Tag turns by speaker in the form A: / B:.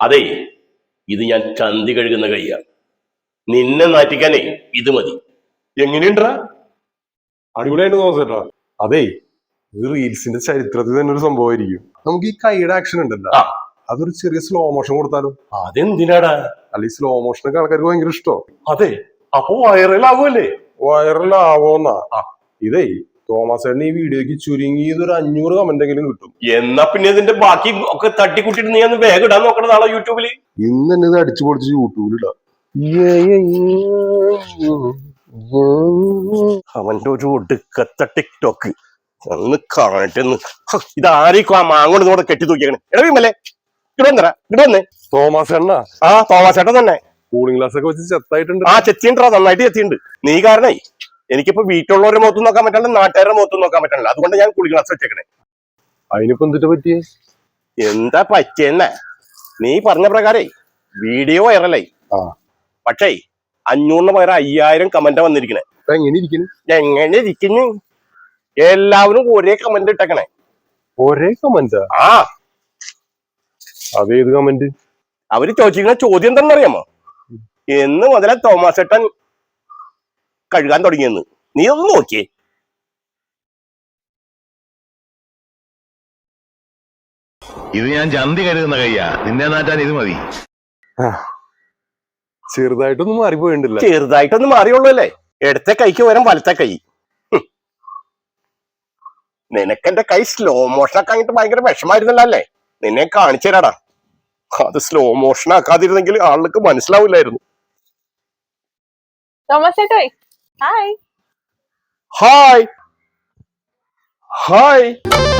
A: അതെ ഇത് ഞാൻ ചന്തി കഴുകുന്ന കൈയാണ്. നിന്നെ നാറ്റിക്കാനേ ഇത് മതി. എങ്ങനെയുണ്ടാ?
B: അടിപൊളിയായിട്ട് തോന്നട്ടാ അതെ ഇത് റീൽസിന്റെ ചരിത്രത്തിൽ തന്നെ ഒരു സംഭവമായിരിക്കും. നമുക്ക് ഈ കൈയുടെ ആക്ഷൻ ഉണ്ടല്ലോ. അതൊരു ചെറിയ സ്ലോ മോഷൻ കൊടുത്താലോ?
A: അതെന്തിനാടാ?
B: അല്ല ഈ സ്ലോ മോഷനൊക്കെ ആൾക്കാർക്ക് ഭയങ്കര ഇഷ്ടോ
A: അതെ അപ്പൊ വൈറലാകുമല്ലേ
B: വൈറലാവോന്നാ ഇതേ തോമസ് ചേട്ടൻ ഈ വീഡിയോക്ക് ചുരുങ്ങിയത് ഒരു അഞ്ഞൂറ് കമന്റ് എങ്കിലും കിട്ടും.
A: എന്നാ പിന്നെ ഇതിന്റെ ബാക്കി ഒക്കെ തട്ടിക്കൂട്ടിട്ട് നീ ഒന്ന് വേഗം ഇടാൻ നോക്കണം നാളെ യൂട്യൂബിൽ
B: ഇന്ന് തന്നെ ഇത് അടിച്ചു പൊളിച്ച് യൂട്യൂബിലിടാം
A: അവന്റെ ഒരു ഒടുക്കത്ത ടിക്ടോക്ക് ഒന്ന് കാണട്ടെ ഒന്ന്. ഹ, ഇതാരേക്കും ആ മാങ്ങോട് ഇങ്ങോട്ട് കെട്ടി തൂക്കിയേക്കണേ? എടാ വിമലെ ഇവിടെ
B: തോമസ് എണ്ണ
A: ആ തോമസ് തോമാച്ചേട്ടൻ തന്നെ.
B: കൂളിംഗ് ഗ്ലാസ് ഒക്കെ വെച്ച് ചെത്തായിട്ടുണ്ട്.
A: ആ ചെത്തിണ്ടാ നന്നായിട്ട് ചെത്തിണ്ട് നീ കാരണേ എനിക്കിപ്പോ വീട്ടിലുള്ളവരെ മുഖത്തും നോക്കാൻ പറ്റില്ല നാട്ടുകാരുടെ മുഖത്തും നോക്കാൻ പറ്റില്ല അതുകൊണ്ട് ഞാൻ കുളി ഗ്ലാസ് വെച്ചേക്കണേ.
B: അതിനിപ്പോ എന്തിട്ട് പറ്റിയേ?
A: എന്താ പറ്റിയെന്നെ? നീ പറഞ്ഞ പ്രകാരേ വീഡിയോ വൈറലായി. പക്ഷേ അഞ്ഞൂറിന് പകരം അയ്യായിരം കമന്റ് വന്നിരിക്കണേ.
B: എങ്ങനെ ഇരിക്കുന്നു?
A: എങ്ങനെ ഇരിക്കുന്നു? എല്ലാവരും ഒരേ കമന്റ് ഇട്ടേക്കണേ.
B: ഒരേ കമന്റ്
A: ആ?
B: അതേത് കമന്റ്
A: അവർ ചോദിച്ചിരിക്കുന്ന ചോദ്യം എന്താണെന്നറിയാമോ? എന്ന് മുതലേ തോമസ് ഏട്ടൻ കഴുകാൻ തുടങ്ങിയെന്ന്. നീ ഒന്ന് നോക്കിയേ.
C: ഇത് ഞാൻ ചന്തി കരുതുന്ന കയ്യാ. നിന്നെ നാട്ടാൻ ഇത് മതി.
B: ചെറുതായിട്ടൊന്നും മാറിപ്പോയിട്ടില്ല
A: ചെറുതായിട്ടൊന്നും മാറിയുള്ളൂ അല്ലേ? ഇടത്തെ കൈക്ക് പകരം വലത്തെ കൈ. നിനക്കെന്റെ കൈ സ്ലോ മോഷൻ ആയിട്ട് ഭയങ്കര വിഷമായിരുന്നല്ലോ അല്ലേ? നിന്നെ കാണിച്ചു തരാടാ. അത് സ്ലോ മോഷൻ ആക്കാതിരുന്നെങ്കിൽ ആളുകൾക്ക് മനസ്സിലാവില്ലായിരുന്നു.
D: തോമസ് ചേട്ടോയ് Hi.
A: Hi. Hi.